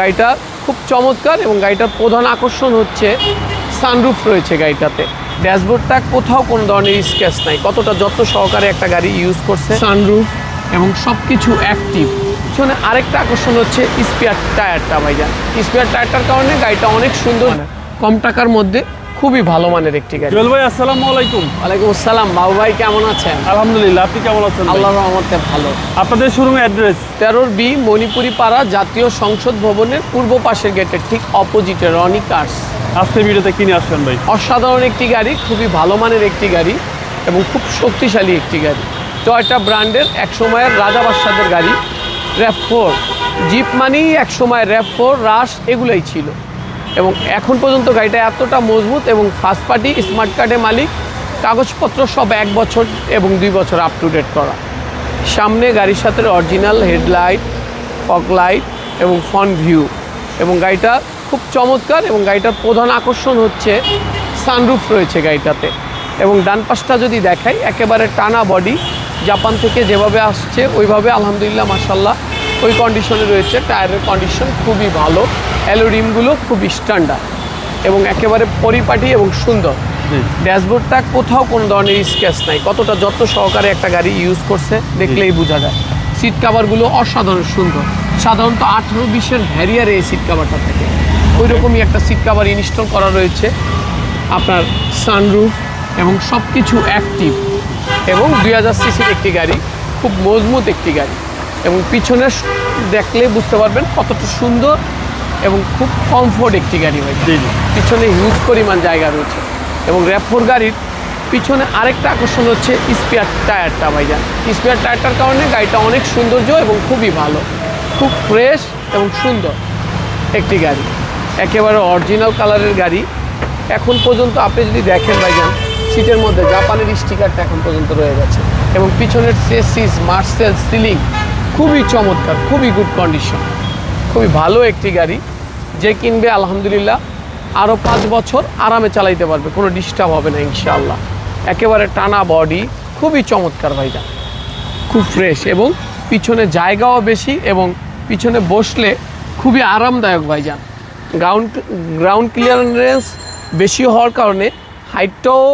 গাড়িটা খুব চমৎকার এবং গাড়িটার প্রধান আকর্ষণ হচ্ছে সানরুফ রয়েছে গাড়িটাতে। ড্যাশবোর্ডটা কোথাও কোনো ধরনের স্ক্যাচ নাই। কতটা যত্ন সহকারে একটা গাড়ি ইউজ করছে। সানরুফ এবং সব কিছু অ্যাক্টিভ পিছনে আরেকটা আকর্ষণ হচ্ছে স্পেয়ার টায়ারটা ভাইজান। স্পেয়ার টায়ারটার কারণে গাড়িটা অনেক সুন্দর, কম টাকার মধ্যে খুবই ভালো মানের একটি গাড়ি। জুয়েল ভাই আসসালামু আলাইকুম। ওয়ালাইকুম আসসালাম। বাবু ভাই কেমন আছেন? আলহামদুলিল্লাহ আপনি কেমন আছেন ভাই? আল্লাহ রহমতে ভালো। আপনাদের শোরুমের অ্যাড্রেস? তেরোর বি মণিপুরি পাড়া জাতীয় সংসদ ভবনের পূর্ব পাশের গেটের ঠিক অপোজিটে রনি কার্স। আজকের ভিডিওতে কিনে আসছেন ভাই? অসাধারণ একটি গাড়ি খুবই ভালো মানের একটি গাড়ি এবং খুব শক্তিশালী একটি গাড়ি। টয়টা ব্র্যান্ডের এক সময়ের রাজা বাদশাদের গাড়ি র্যাপ ফোর জিপ মানেই এক সময় র্যাপ ফোর রাশ এগুলোই ছিল। এবং এখন পর্যন্ত গাড়িটা এতটা মজবুত এবং ফার্স্ট পার্টি স্মার্ট কার্ডের মালিক, কাগজপত্র সব এক বছর এবং দুই বছর আপ টু ডেট করা। সামনে গাড়ির সাথে অরিজিনাল হেডলাইট ফগ লাইট এবং ফ্রন্ট ভিউ এবং গাড়িটা খুব চমৎকার এবং গাড়িটার প্রধান আকর্ষণ হচ্ছে সানরুফ রয়েছে গাড়িটাতে। এবং ডান পাশটা যদি দেখাই, একেবারে টানা বডি জাপান থেকে যেভাবে আসছে, ওইভাবে আলহামদুলিল্লাহ মাসাল্লাহ ওই কন্ডিশনে রয়েছে। টায়ারের কন্ডিশন খুবই ভালো। অ্যালো রিমগুলো খুব স্ট্যান্ডার্ড এবং একেবারে পরিপাটি এবং সুন্দর। ড্যাশবোর্ডটা কোথাও কোনো ধরনের স্কেচ নাই। কতটা যত্ন সহকারে একটা গাড়ি ইউজ করছে দেখলেই বোঝা যায়। সিট কাভারগুলো অসাধারণ সুন্দর। সাধারণত আঠেরো বিশের হ্যারিয়ারে এই সিট কাভারটা থাকে। ওই রকমই একটা সিট কাভার ইনস্টল করা রয়েছে। আপনার সানরুফ এবং সব কিছু অ্যাক্টিভ এবং দুই হাজার সিসির একটি গাড়ি খুব মজবুত একটি গাড়ি। এবং পিছনে দেখলে বুঝতে পারবেন কতটা সুন্দর এবং খুব কমফোর্ট একটি গাড়ি হয়েছে। পিছনে হিউজ পরিমাণ জায়গা রয়েছে এবং র্যাপফোর গাড়ির পিছনে আরেকটা আকর্ষণ হচ্ছে স্পেয়ার টায়ারটা ভাইজান। স্পেয়ার টায়ারটার কারণে গাড়িটা অনেক সৌন্দর্য এবং খুবই ভালো। খুব ফ্রেশ এবং সুন্দর একটি গাড়ি। একেবারে অরিজিনাল কালারের গাড়ি। এখন পর্যন্ত আপনি যদি দেখেন ভাইজান সিটের মধ্যে জাপানের স্টিকারটা এখন পর্যন্ত রয়ে গেছে। এবং পিছনের সেসিস মার্সেল সিলিং খুবই চমৎকার, খুবই গুড কন্ডিশন খুবই ভালো একটি গাড়ি, যে কিনবে আলহামদুলিল্লাহ আরও পাঁচ বছর আরামে চালাইতে পারবে, কোনো ডিস্টার্ব হবে না ইনশাআল্লাহ। একেবারে টানা বডি খুবই চমৎকার ভাইজান খুব ফ্রেশ এবং পিছনে জায়গাও বেশি এবং পিছনে বসলে খুবই আরামদায়ক ভাইজান গ্রাউন্ড গ্রাউন্ড ক্লিয়ারেন্স বেশি হওয়ার কারণে হাইটটাও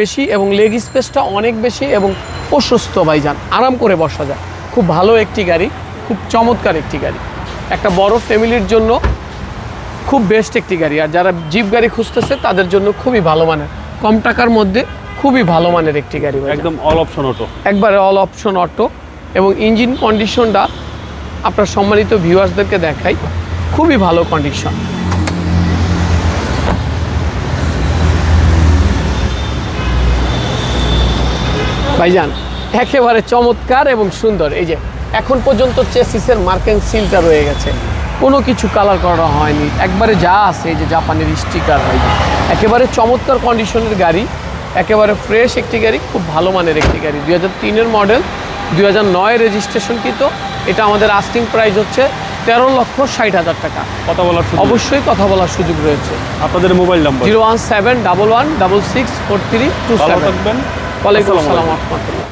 বেশি এবং লেগ স্পেসটা অনেক বেশি এবং প্রশস্ত ভাইজান, আরাম করে বসা যায়। খুব ভালো একটি গাড়ি খুব চমৎকার একটি গাড়ি। একটা বড় ফ্যামিলির জন্য খুব বেস্ট একটি গাড়ি। আর যারা জিপ গাড়ি খুঁজতেছে তাদের জন্য খুবই ভালো মানের। কম টাকার মধ্যে খুবই ভালো মানের একটি গাড়ি। একদম অল অপশন অটো একবারে অল অপশন অটো এবং ইঞ্জিন কন্ডিশনটা আপনার সম্মানিত ভিউয়ার্সদেরকে দেখাই খুবই ভালো কন্ডিশন ভাইজান একেবারে চমৎকার এবং সুন্দর। এই যে এখন পর্যন্ত চেসিসের মার্কেন সিলটা রয়ে গেছে। কোনো কিছু কালার করা হয়নি। একবারে যা আছে এই যে জাপানের স্টিকার ভাইজান একেবারে চমৎকার কন্ডিশনের গাড়ি একেবারে ফ্রেশ একটি গাড়ি খুব ভালো মানের একটি গাড়ি। দুই হাজার তিনের মডেল দুই হাজার নয় রেজিস্ট্রেশন কিন্তু এটা আমাদের আস্টিং প্রাইস হচ্ছে তেরো লক্ষ ষাট হাজার টাকা। কথা বলার অবশ্যই কথা বলার সুযোগ রয়েছে। আপনাদের mobile number zero one seven double one double six four three two seven. থাকবেন। ওয়ালাইকুম আসসালামু। রহমতুল্লাহ।